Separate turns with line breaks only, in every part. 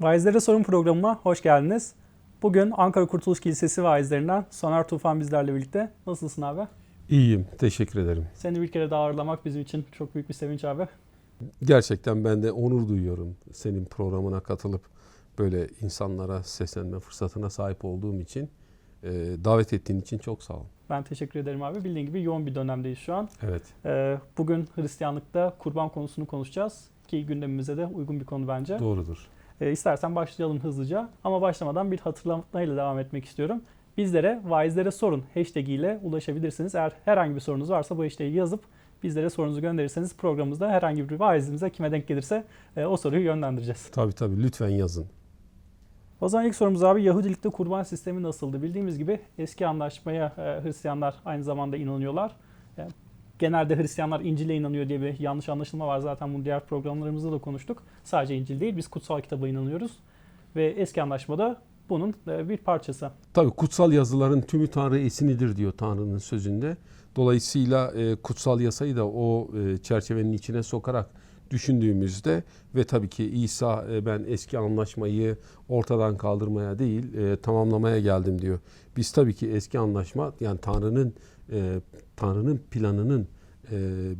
Vaizlere Sorun programına hoş geldiniz. Bugün Ankara Kurtuluş Kilisesi vaizlerinden Soner Tufan bizlerle birlikte. Nasılsın abi?
İyiyim, teşekkür ederim.
Seni bir kere daha ağırlamak bizim için çok büyük bir sevinç abi.
Gerçekten ben de onur duyuyorum senin programına katılıp böyle insanlara seslenme fırsatına sahip olduğum için. Ee, davet ettiğin için çok sağ ol.
Ben teşekkür ederim abi. Bildiğin gibi yoğun bir dönemdeyiz şu an.
Evet,
Ee, Bugün Hristiyanlıkta kurban konusunu konuşacağız. Ki gündemimize de uygun bir konu bence.
doğrudur.
Ee, İstersen başlayalım hızlıca. Ama başlamadan bir hatırlamayla devam etmek istiyorum. Bizlere vaizlere sorun hashtag ile ulaşabilirsiniz. Eğer herhangi bir sorunuz varsa bu hashtag'i yazıp bizlere sorunuzu gönderirseniz programımızda herhangi bir vaizimize kime denk gelirse e, o soruyu yönlendireceğiz.
Tabii tabii lütfen yazın.
O zaman ilk sorumuz abi Yahudilikte kurban sistemi nasıldı? Bildiğimiz gibi eski anlaşmaya e, Hristiyanlar aynı zamanda inanıyorlar. E, genelde Hristiyanlar İncil'e inanıyor diye bir yanlış anlaşılma var. Zaten bunu diğer programlarımızda da konuştuk. Sadece İncil değil biz kutsal kitaba inanıyoruz. Ve eski anlaşmada bunun e, bir parçası.
Tabii kutsal yazıların tümü Tanrı esinidir diyor Tanrı'nın sözünde. Dolayısıyla e, kutsal yasayı da o e, çerçevenin içine sokarak düşündüğümüzde ve tabii ki İsa ben eski anlaşmayı ortadan kaldırmaya değil tamamlamaya geldim diyor. Biz tabii ki eski anlaşma yani Tanrı'nın e, Tanrı'nın planının e,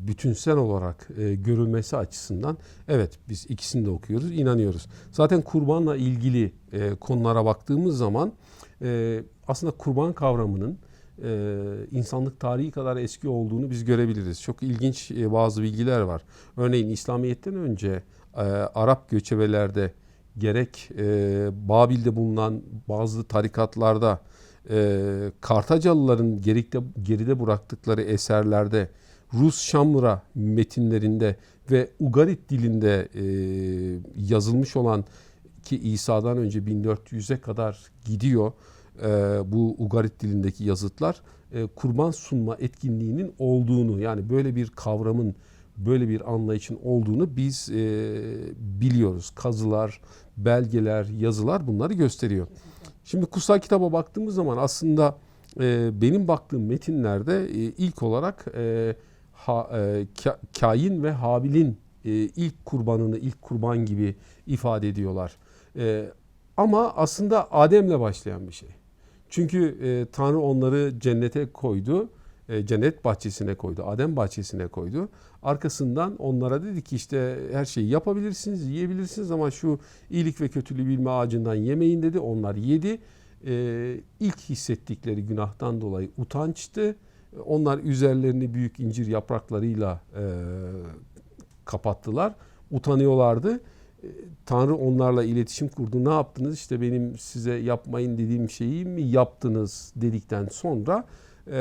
bütünsel olarak e, görülmesi açısından evet biz ikisini de okuyoruz, inanıyoruz. Zaten kurbanla ilgili e, konulara baktığımız zaman e, aslında kurban kavramının e, insanlık tarihi kadar eski olduğunu biz görebiliriz. Çok ilginç e, bazı bilgiler var. Örneğin İslamiyet'ten önce e, Arap göçebelerde gerek e, Babil'de bulunan bazı tarikatlarda e, Kartacalıların gerikte, geride bıraktıkları eserlerde Rus Şamra metinlerinde ve Ugarit dilinde e, yazılmış olan ki İsa'dan önce 1400'e kadar gidiyor e, bu Ugarit dilindeki yazıtlar e, kurban sunma etkinliğinin olduğunu yani böyle bir kavramın böyle bir anlayışın olduğunu biz e, biliyoruz. Kazılar, belgeler, yazılar bunları gösteriyor. Şimdi kutsal kitaba baktığımız zaman aslında e, benim baktığım metinlerde e, ilk olarak e, ha, e, Ka- Kain ve Habil'in e, ilk kurbanını ilk kurban gibi ifade ediyorlar. E, ama aslında Adem'le başlayan bir şey. Çünkü e, Tanrı onları cennete koydu. E, cennet bahçesine koydu. Adem bahçesine koydu. Arkasından onlara dedi ki işte her şeyi yapabilirsiniz, yiyebilirsiniz ama şu iyilik ve kötülüğü bilme ağacından yemeyin dedi. Onlar yedi. E, ilk hissettikleri günahtan dolayı utançtı. Onlar üzerlerini büyük incir yapraklarıyla e, kapattılar. Utanıyorlardı. E, Tanrı onlarla iletişim kurdu. Ne yaptınız? İşte benim size yapmayın dediğim şeyi mi yaptınız dedikten sonra e,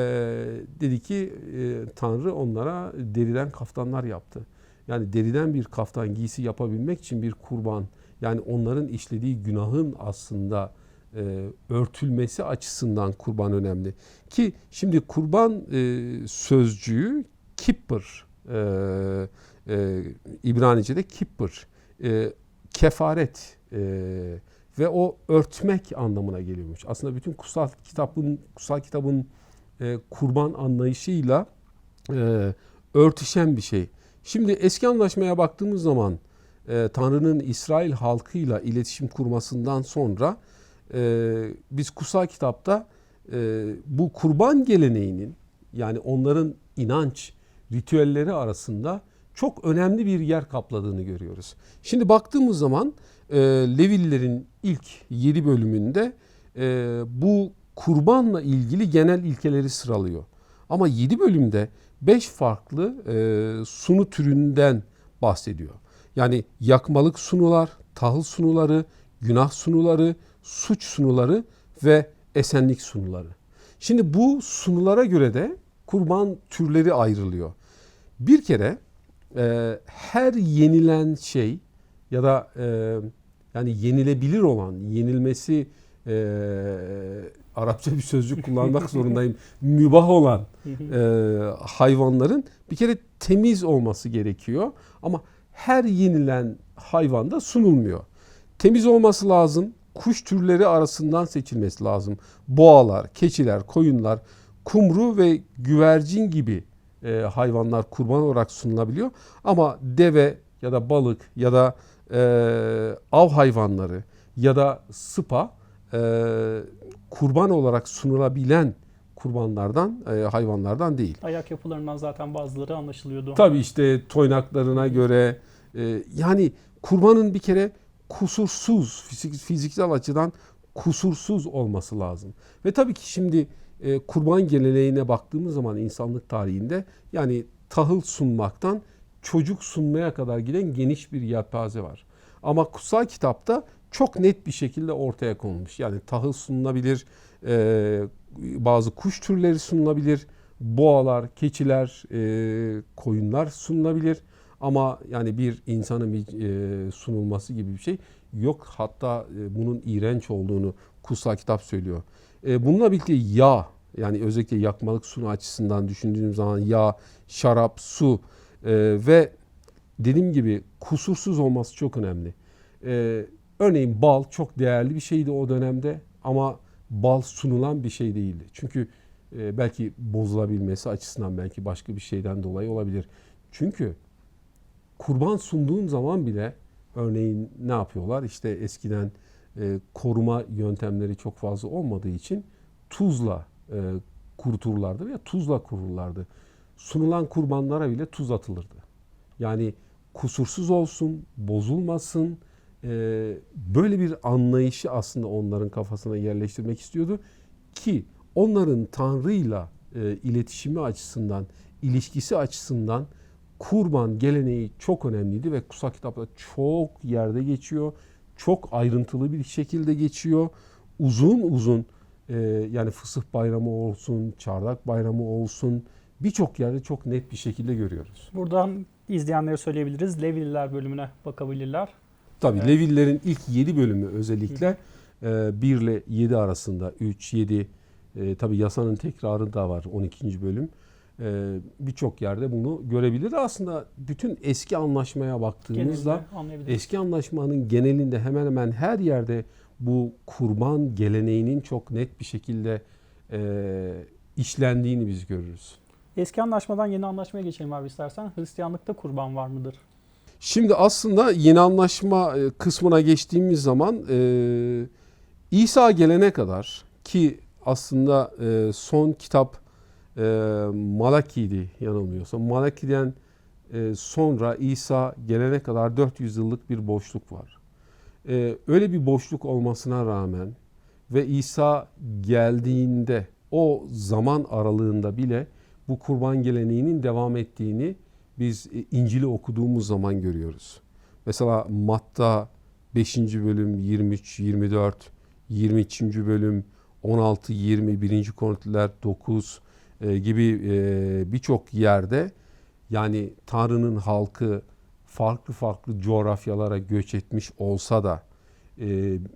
dedi ki e, Tanrı onlara deriden kaftanlar yaptı. Yani deriden bir kaftan giysi yapabilmek için bir kurban yani onların işlediği günahın aslında e, örtülmesi açısından kurban önemli. Ki şimdi kurban e, sözcüğü kippur e, e, İbranice'de kippur e, kefaret e, ve o örtmek anlamına geliyormuş. Aslında bütün kutsal kitabın kutsal kitabın e, kurban anlayışıyla e, örtüşen bir şey. Şimdi eski anlaşmaya baktığımız zaman e, Tanrı'nın İsrail halkıyla iletişim kurmasından sonra biz kutsal kitapta bu kurban geleneğinin yani onların inanç ritüelleri arasında çok önemli bir yer kapladığını görüyoruz. Şimdi baktığımız zaman e, Levillerin ilk 7 bölümünde bu kurbanla ilgili genel ilkeleri sıralıyor. Ama 7 bölümde 5 farklı e, sunu türünden bahsediyor. Yani yakmalık sunular, tahıl sunuları, günah sunuları, suç sunuları ve esenlik sunuları. Şimdi bu sunulara göre de kurban türleri ayrılıyor. Bir kere e, her yenilen şey ya da e, yani yenilebilir olan, yenilmesi e, Arapça bir sözcük kullanmak zorundayım. Mübah olan e, hayvanların bir kere temiz olması gerekiyor. Ama her yenilen hayvanda sunulmuyor. Temiz olması lazım. Kuş türleri arasından seçilmesi lazım. Boğalar, keçiler, koyunlar, kumru ve güvercin gibi e, hayvanlar kurban olarak sunulabiliyor. Ama deve ya da balık ya da e, av hayvanları ya da sıpa e, kurban olarak sunulabilen kurbanlardan, e, hayvanlardan değil.
Ayak yapılarından zaten bazıları anlaşılıyordu.
Tabii işte toynaklarına göre e, yani kurbanın bir kere kusursuz fizik, fiziksel açıdan kusursuz olması lazım. Ve tabii ki şimdi e, kurban geleneğine baktığımız zaman insanlık tarihinde yani tahıl sunmaktan çocuk sunmaya kadar giden geniş bir yelpaze var. Ama kutsal kitapta çok net bir şekilde ortaya konulmuş. Yani tahıl sunulabilir, e, bazı kuş türleri sunulabilir, boğalar, keçiler, e, koyunlar sunulabilir. Ama yani bir insanın bir e, sunulması gibi bir şey yok. Hatta e, bunun iğrenç olduğunu kutsal kitap söylüyor. E, bununla birlikte yağ yani özellikle yakmalık sunu açısından düşündüğüm zaman yağ, şarap, su e, ve dediğim gibi kusursuz olması çok önemli. E, örneğin bal çok değerli bir şeydi o dönemde ama bal sunulan bir şey değildi. Çünkü e, belki bozulabilmesi açısından belki başka bir şeyden dolayı olabilir. Çünkü kurban sunduğun zaman bile örneğin ne yapıyorlar? İşte eskiden e, koruma yöntemleri çok fazla olmadığı için tuzla e, kuruturlardı veya tuzla kururlardı. Sunulan kurbanlara bile tuz atılırdı. Yani kusursuz olsun, bozulmasın. E, böyle bir anlayışı aslında onların kafasına yerleştirmek istiyordu ki onların Tanrı'yla e, iletişimi açısından, ilişkisi açısından kurban geleneği çok önemliydi ve kutsal kitapta çok yerde geçiyor. Çok ayrıntılı bir şekilde geçiyor. Uzun uzun e, yani fısıh bayramı olsun, çardak bayramı olsun birçok yerde çok net bir şekilde görüyoruz.
Buradan izleyenlere söyleyebiliriz. Levililer bölümüne bakabilirler.
Tabii
Evet.
Levillerin ilk 7 bölümü özellikle e, 1 ile 7 arasında 3, 7 e, tabii yasanın tekrarı da var 12. bölüm. E, Birçok yerde bunu görebilir. Aslında bütün eski anlaşmaya baktığımızda eski anlaşmanın genelinde hemen hemen her yerde bu kurban geleneğinin çok net bir şekilde e, işlendiğini biz görürüz.
Eski anlaşmadan yeni anlaşmaya geçelim abi istersen. Hristiyanlıkta kurban var mıdır?
Şimdi aslında yeni anlaşma e, kısmına geçtiğimiz zaman e, İsa gelene kadar ki aslında e, son kitap e, Malaki'ydi yanılmıyorsam. Malaki'den e, sonra İsa gelene kadar 400 yıllık bir boşluk var. E, öyle bir boşluk olmasına rağmen ve İsa geldiğinde o zaman aralığında bile bu kurban geleneğinin devam ettiğini biz e, İncil'i okuduğumuz zaman görüyoruz. Mesela Matta 5. bölüm 23, 24, 23. bölüm 16, 20, 1. Korintiler 9 e, gibi e, birçok yerde yani Tanrı'nın halkı farklı farklı coğrafyalara göç etmiş olsa da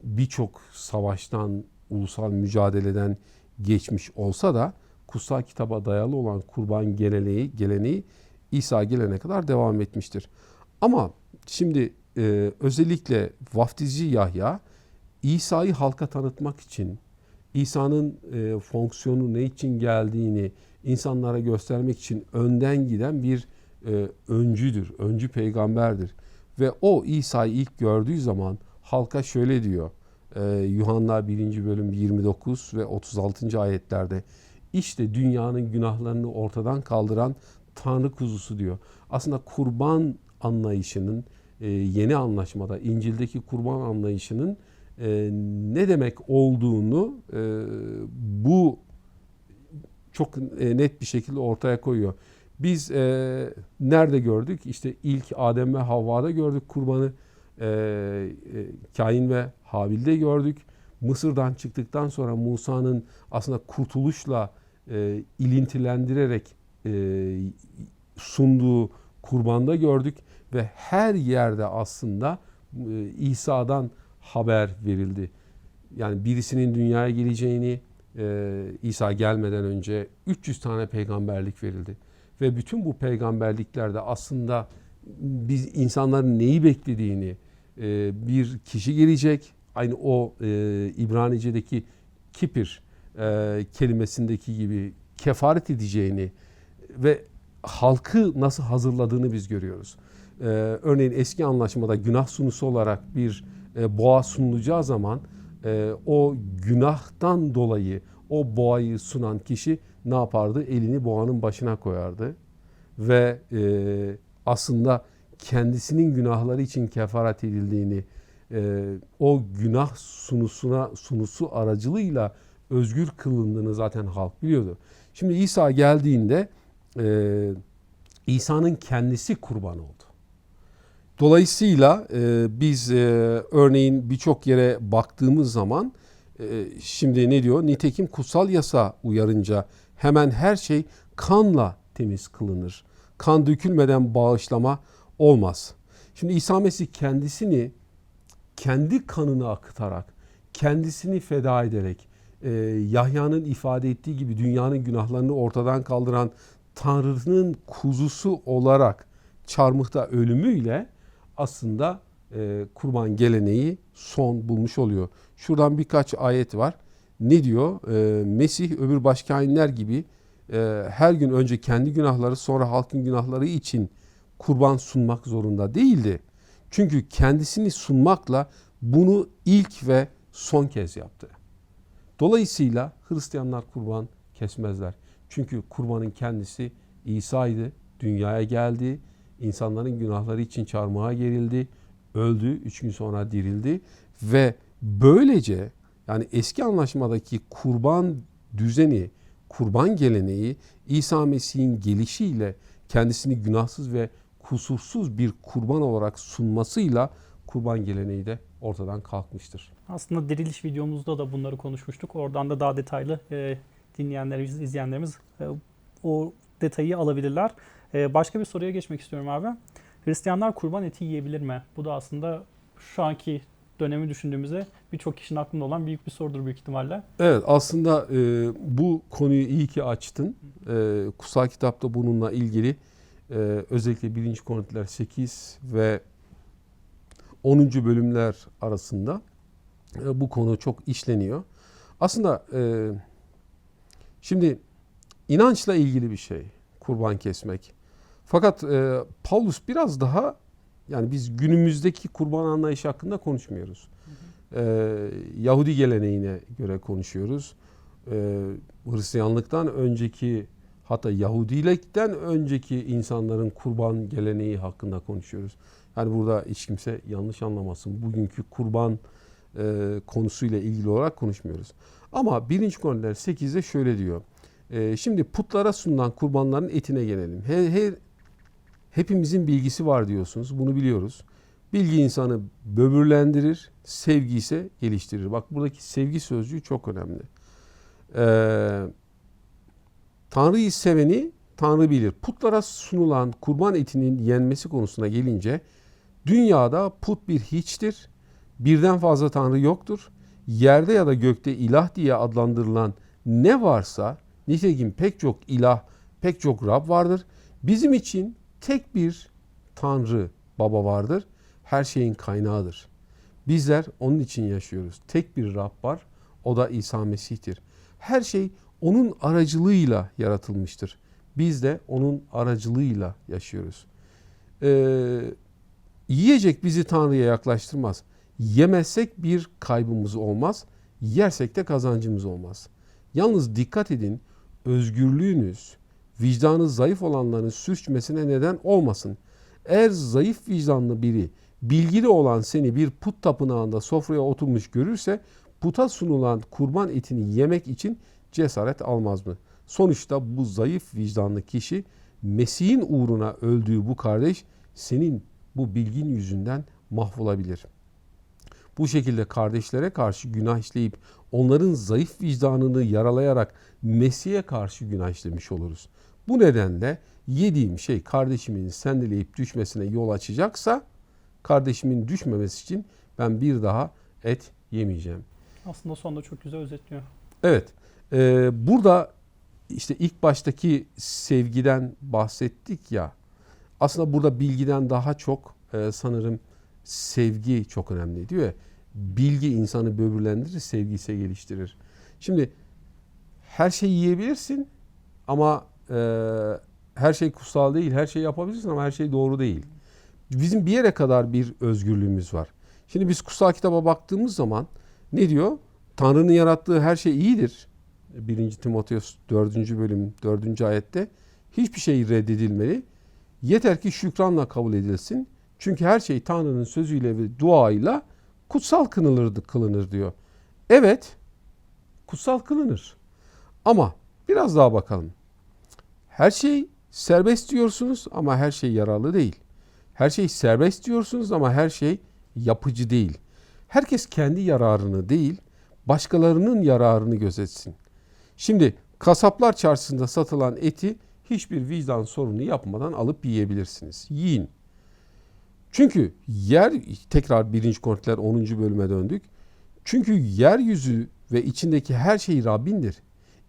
birçok savaştan, ulusal mücadeleden geçmiş olsa da kutsal kitaba dayalı olan kurban geleneği, geleneği İsa gelene kadar devam etmiştir. Ama şimdi e, özellikle vaftizci Yahya İsa'yı halka tanıtmak için İsa'nın e, fonksiyonu ne için geldiğini insanlara göstermek için önden giden bir e, öncüdür, öncü peygamberdir. Ve o İsa'yı ilk gördüğü zaman halka şöyle diyor. E, Yuhanna 1. bölüm 29 ve 36. ayetlerde işte dünyanın günahlarını ortadan kaldıran Tanrı kuzusu diyor. Aslında kurban anlayışının e, yeni anlaşmada İncil'deki kurban anlayışının e, ne demek olduğunu e, bu çok e, net bir şekilde ortaya koyuyor. Biz e, nerede gördük? İşte ilk Adem ve Havva'da gördük kurbanı. E, e, Kain ve Habil'de gördük. Mısır'dan çıktıktan sonra Musa'nın aslında kurtuluşla e, ilintilendirerek sunduğu kurbanda gördük ve her yerde aslında e, İsa'dan haber verildi. Yani birisinin dünyaya geleceğini e, İsa gelmeden önce 300 tane peygamberlik verildi. Ve bütün bu peygamberliklerde aslında biz insanların neyi beklediğini e, bir kişi gelecek. Aynı o e, İbranice'deki kipir e, kelimesindeki gibi kefaret edeceğini ve halkı nasıl hazırladığını biz görüyoruz. e, örneğin eski anlaşmada günah sunusu olarak bir e, boğa sunulacağı zaman e, o günahtan dolayı o boğayı sunan kişi ne yapardı? Elini boğanın başına koyardı ve e, aslında kendisinin günahları için kefaret edildiğini e, o günah sunusuna sunusu aracılığıyla özgür kılındığını zaten halk biliyordu. Şimdi İsa geldiğinde e, İsa'nın kendisi kurban oldu. Dolayısıyla e, biz e, örneğin birçok yere baktığımız zaman e, şimdi ne diyor? Nitekim kutsal yasa uyarınca hemen her şey kanla temiz kılınır. Kan dökülmeden bağışlama olmaz. Şimdi İsa Mesih kendisini kendi kanını akıtarak, kendisini feda ederek, e, Yahya'nın ifade ettiği gibi dünyanın günahlarını ortadan kaldıran Tanrı'nın kuzusu olarak çarmıhta ölümüyle aslında e, kurban geleneği son bulmuş oluyor. Şuradan birkaç ayet var. Ne diyor? E, Mesih öbür başka hainler gibi e, her gün önce kendi günahları sonra halkın günahları için kurban sunmak zorunda değildi. Çünkü kendisini sunmakla bunu ilk ve son kez yaptı. Dolayısıyla Hristiyanlar kurban kesmezler. Çünkü kurbanın kendisi İsa'ydı. Dünyaya geldi. insanların günahları için çarmıha gerildi. Öldü. Üç gün sonra dirildi. Ve böylece yani eski anlaşmadaki kurban düzeni, kurban geleneği İsa Mesih'in gelişiyle kendisini günahsız ve kusursuz bir kurban olarak sunmasıyla kurban geleneği de ortadan kalkmıştır.
Aslında diriliş videomuzda da bunları konuşmuştuk. Oradan da daha detaylı e, dinleyenlerimiz, izleyenlerimiz e, o detayı alabilirler. E, başka bir soruya geçmek istiyorum abi. Hristiyanlar kurban eti yiyebilir mi? Bu da aslında şu anki dönemi düşündüğümüzde birçok kişinin aklında olan büyük bir sorudur büyük ihtimalle.
Evet aslında e, bu konuyu iyi ki açtın. E, kutsal kitapta bununla ilgili e, özellikle 1. Korintiler 8 ve 10. bölümler arasında e, bu konu çok işleniyor. Aslında e, şimdi inançla ilgili bir şey kurban kesmek. Fakat e, Paulus biraz daha yani biz günümüzdeki kurban anlayışı hakkında konuşmuyoruz. E, Yahudi geleneğine göre konuşuyoruz. E, Hristiyanlıktan önceki hatta Yahudilikten önceki insanların kurban geleneği hakkında konuşuyoruz. Yani burada hiç kimse yanlış anlamasın. Bugünkü kurban e, konusuyla ilgili olarak konuşmuyoruz. Ama 1. Korintiler 8'de şöyle diyor. E, şimdi putlara sunulan kurbanların etine gelelim. Her, her hepimizin bilgisi var diyorsunuz. Bunu biliyoruz. Bilgi insanı böbürlendirir, sevgi ise geliştirir. Bak buradaki sevgi sözcüğü çok önemli. Ee, Tanrı'yı seveni Tanrı bilir. Putlara sunulan kurban etinin yenmesi konusuna gelince dünyada put bir hiçtir. Birden fazla Tanrı yoktur. Yerde ya da gökte ilah diye adlandırılan ne varsa nitekim pek çok ilah, pek çok Rab vardır. Bizim için tek bir Tanrı Baba vardır. Her şeyin kaynağıdır. Bizler onun için yaşıyoruz. Tek bir Rab var. O da İsa Mesih'tir. Her şey onun aracılığıyla yaratılmıştır. Biz de onun aracılığıyla yaşıyoruz. Ee, yiyecek bizi Tanrı'ya yaklaştırmaz. Yemezsek bir kaybımız olmaz. Yersek de kazancımız olmaz. Yalnız dikkat edin özgürlüğünüz vicdanı zayıf olanların sürçmesine neden olmasın. Eğer zayıf vicdanlı biri bilgili olan seni bir put tapınağında sofraya oturmuş görürse puta sunulan kurban etini yemek için cesaret almaz mı? Sonuçta bu zayıf vicdanlı kişi Mesih'in uğruna öldüğü bu kardeş senin bu bilgin yüzünden mahvolabilir. Bu şekilde kardeşlere karşı günah işleyip onların zayıf vicdanını yaralayarak Mesih'e karşı günah işlemiş oluruz. Bu nedenle yediğim şey kardeşimin sendeleyip düşmesine yol açacaksa kardeşimin düşmemesi için ben bir daha et yemeyeceğim.
Aslında sonunda çok güzel özetliyor.
Evet. e, burada işte ilk baştaki sevgiden bahsettik ya. Aslında burada bilgiden daha çok e, sanırım sevgi çok önemli diyor ya. Bilgi insanı böbürlendirir, sevgi ise geliştirir. Şimdi her şeyi yiyebilirsin ama e, her şey kutsal değil. Her şeyi yapabilirsin ama her şey doğru değil. Bizim bir yere kadar bir özgürlüğümüz var. Şimdi biz kutsal kitaba baktığımız zaman ne diyor? Tanrı'nın yarattığı her şey iyidir. 1. Timoteus 4. bölüm 4. ayette hiçbir şey reddedilmeli. Yeter ki şükranla kabul edilsin. Çünkü her şey Tanrı'nın sözüyle ve duayla kutsal kılınır, kılınır diyor. Evet, kutsal kılınır. Ama biraz daha bakalım. Her şey serbest diyorsunuz ama her şey yararlı değil. Her şey serbest diyorsunuz ama her şey yapıcı değil. Herkes kendi yararını değil, başkalarının yararını gözetsin. Şimdi kasaplar çarşısında satılan eti hiçbir vicdan sorunu yapmadan alıp yiyebilirsiniz. Yiyin. Çünkü yer tekrar 1. Korintiler 10. bölüme döndük. Çünkü yeryüzü ve içindeki her şey Rabbindir.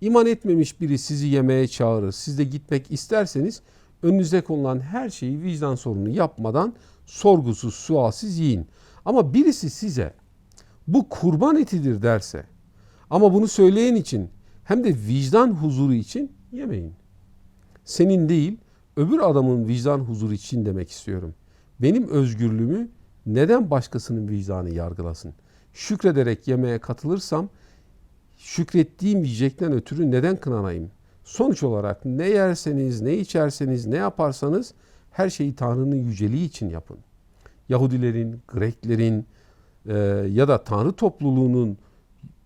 İman etmemiş biri sizi yemeğe çağırır. Siz de gitmek isterseniz önünüze konulan her şeyi vicdan sorunu yapmadan sorgusuz sualsiz yiyin. Ama birisi size bu kurban etidir derse ama bunu söyleyen için hem de vicdan huzuru için yemeyin. Senin değil öbür adamın vicdan huzuru için demek istiyorum. Benim özgürlüğümü neden başkasının vicdanı yargılasın? Şükrederek yemeğe katılırsam şükrettiğim yiyecekten ötürü neden kınanayım? Sonuç olarak ne yerseniz, ne içerseniz, ne yaparsanız her şeyi Tanrı'nın yüceliği için yapın. Yahudilerin, Greklerin e, ya da Tanrı topluluğunun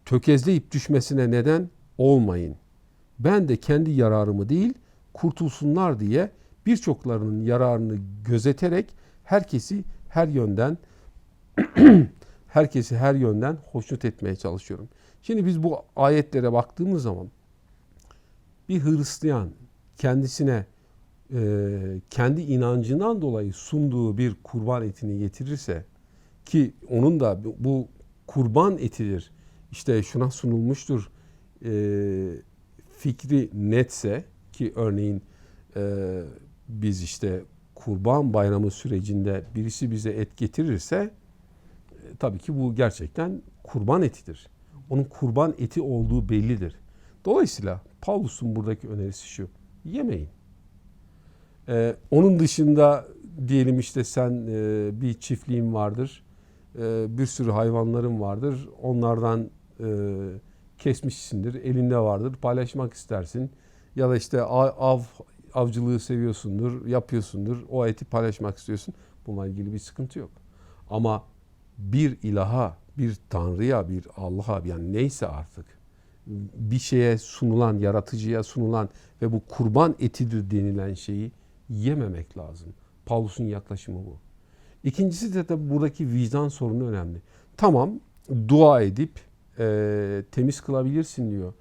tökezleyip düşmesine neden olmayın. Ben de kendi yararımı değil, kurtulsunlar diye birçoklarının yararını gözeterek herkesi her yönden herkesi her yönden hoşnut etmeye çalışıyorum. Şimdi biz bu ayetlere baktığımız zaman bir Hristiyan kendisine e, kendi inancından dolayı sunduğu bir kurban etini getirirse ki onun da bu kurban etidir işte şuna sunulmuştur e, fikri netse ki örneğin e, biz işte kurban bayramı sürecinde birisi bize et getirirse e, tabii ki bu gerçekten kurban etidir. Onun kurban eti olduğu bellidir. Dolayısıyla Paulus'un buradaki önerisi şu. Yemeyin. Ee, onun dışında diyelim işte sen e, bir çiftliğin vardır. E, bir sürü hayvanların vardır. Onlardan e, kesmişsindir. Elinde vardır. Paylaşmak istersin. Ya da işte av, av avcılığı seviyorsundur, yapıyorsundur. O eti paylaşmak istiyorsun. Bununla ilgili bir sıkıntı yok. Ama bir ilaha, bir tanrıya, bir Allah'a yani neyse artık bir şeye sunulan, yaratıcıya sunulan ve bu kurban etidir denilen şeyi yememek lazım. Paulus'un yaklaşımı bu. İkincisi de, de buradaki vicdan sorunu önemli. Tamam dua edip e, temiz kılabilirsin diyor.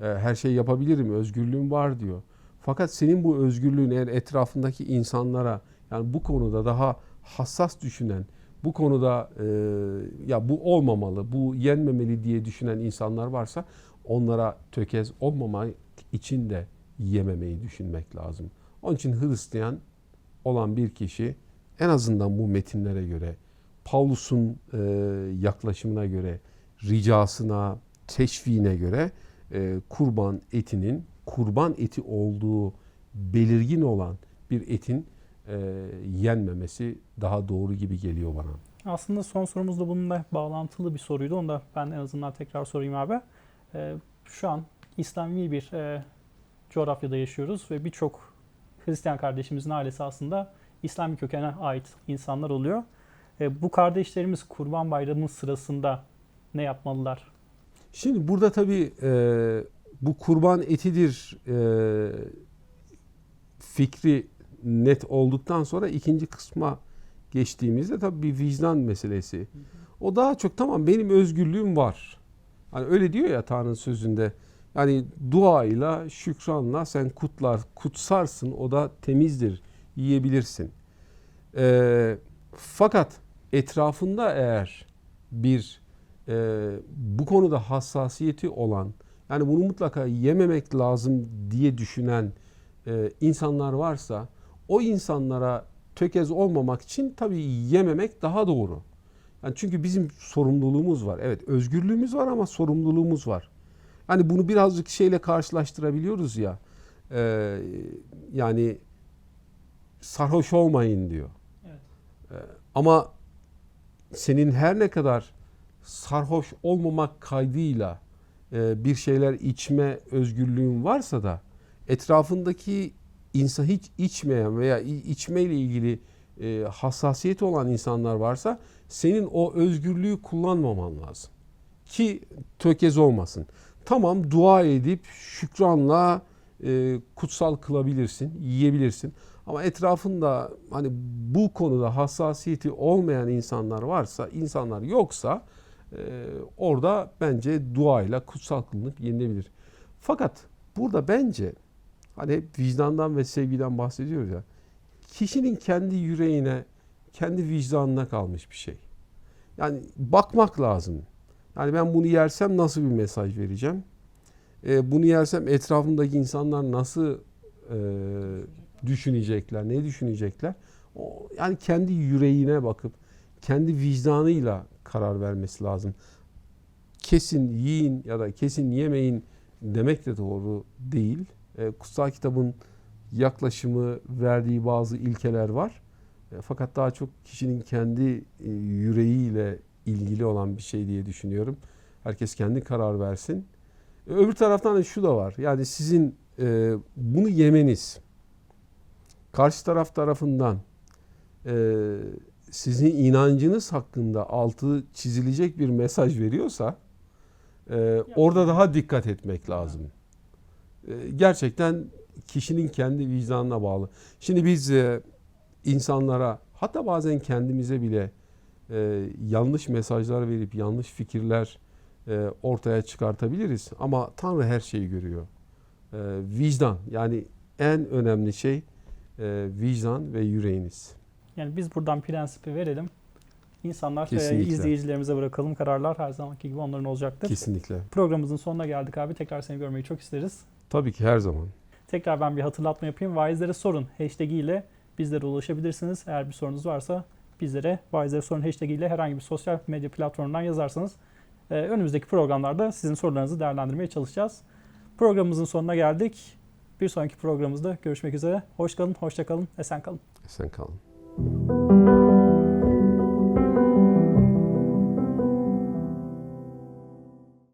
E, her şeyi yapabilirim, özgürlüğüm var diyor. Fakat senin bu özgürlüğün eğer etrafındaki insanlara yani bu konuda daha hassas düşünen, bu konuda e, ya bu olmamalı, bu yenmemeli diye düşünen insanlar varsa onlara tökez olmamak için de yememeyi düşünmek lazım. Onun için Hristiyan olan bir kişi en azından bu metinlere göre, Paulus'un e, yaklaşımına göre, ricasına, teşviğine göre e, kurban etinin kurban eti olduğu belirgin olan bir etin e, yenmemesi daha doğru gibi geliyor bana.
Aslında son sorumuz da bununla bağlantılı bir soruydu. Onu da ben en azından tekrar sorayım abi. Ee, şu an İslami bir e, coğrafyada yaşıyoruz ve birçok Hristiyan kardeşimizin ailesi aslında İslami kökene ait insanlar oluyor. E, bu kardeşlerimiz Kurban Bayramı sırasında ne yapmalılar?
Şimdi burada tabii e, bu kurban etidir e, fikri net olduktan sonra ikinci kısma geçtiğimizde tabii bir vicdan meselesi. O daha çok tamam benim özgürlüğüm var. Hani öyle diyor ya Tanrı'nın sözünde. Yani duayla, şükranla sen kutlar, kutsarsın o da temizdir, yiyebilirsin. E, fakat etrafında eğer bir e, bu konuda hassasiyeti olan yani bunu mutlaka yememek lazım diye düşünen e, insanlar varsa o insanlara tökez olmamak için tabii yememek daha doğru. Yani çünkü bizim sorumluluğumuz var. Evet özgürlüğümüz var ama sorumluluğumuz var. Hani bunu birazcık şeyle karşılaştırabiliyoruz ya. E, yani sarhoş olmayın diyor.
Evet.
ama senin her ne kadar sarhoş olmamak kaydıyla e, bir şeyler içme özgürlüğün varsa da etrafındaki insan hiç içmeyen veya içmeyle ilgili e, hassasiyeti olan insanlar varsa senin o özgürlüğü kullanmaman lazım. Ki tökez olmasın. Tamam dua edip şükranla e, kutsal kılabilirsin, yiyebilirsin. Ama etrafında hani bu konuda hassasiyeti olmayan insanlar varsa, insanlar yoksa e, orada bence duayla kutsal kılınıp yenilebilir. Fakat burada bence hani hep vicdandan ve sevgiden bahsediyoruz ya. Kişinin kendi yüreğine, kendi vicdanına kalmış bir şey. Yani bakmak lazım. Yani ben bunu yersem nasıl bir mesaj vereceğim? E, bunu yersem etrafımdaki insanlar nasıl e, düşünecekler, ne düşünecekler? O, yani kendi yüreğine bakıp kendi vicdanıyla karar vermesi lazım. Kesin yiyin ya da kesin yemeyin demek de doğru değil. E, kutsal kitabın yaklaşımı verdiği bazı ilkeler var. E, fakat daha çok kişinin kendi e, yüreğiyle ilgili olan bir şey diye düşünüyorum. Herkes kendi karar versin. E, öbür taraftan da şu da var. Yani sizin e, bunu yemeniz karşı taraf tarafından e, sizin inancınız hakkında altı çizilecek bir mesaj veriyorsa e, orada daha dikkat etmek lazım. E, gerçekten kişinin kendi vicdanına bağlı. Şimdi biz e, insanlara hatta bazen kendimize bile e, yanlış mesajlar verip yanlış fikirler e, ortaya çıkartabiliriz. Ama Tanrı her şeyi görüyor. E, vicdan yani en önemli şey e, vicdan ve yüreğiniz.
Yani biz buradan prensipi verelim. İnsanlar e,
Kesinlikle.
izleyicilerimize bırakalım. Kararlar her zamanki gibi onların olacaktır.
Kesinlikle.
Programımızın sonuna geldik abi. Tekrar seni görmeyi çok isteriz.
Tabii ki her zaman.
Tekrar ben bir hatırlatma yapayım. Vaizlere sorun hashtag ile bizlere ulaşabilirsiniz. Eğer bir sorunuz varsa bizlere vaizlere sorun hashtag ile herhangi bir sosyal medya platformundan yazarsanız e, önümüzdeki programlarda sizin sorularınızı değerlendirmeye çalışacağız. Programımızın sonuna geldik. Bir sonraki programımızda görüşmek üzere. Hoş kalın, hoşça kalın, esen kalın.
Sen kalın. Thank you.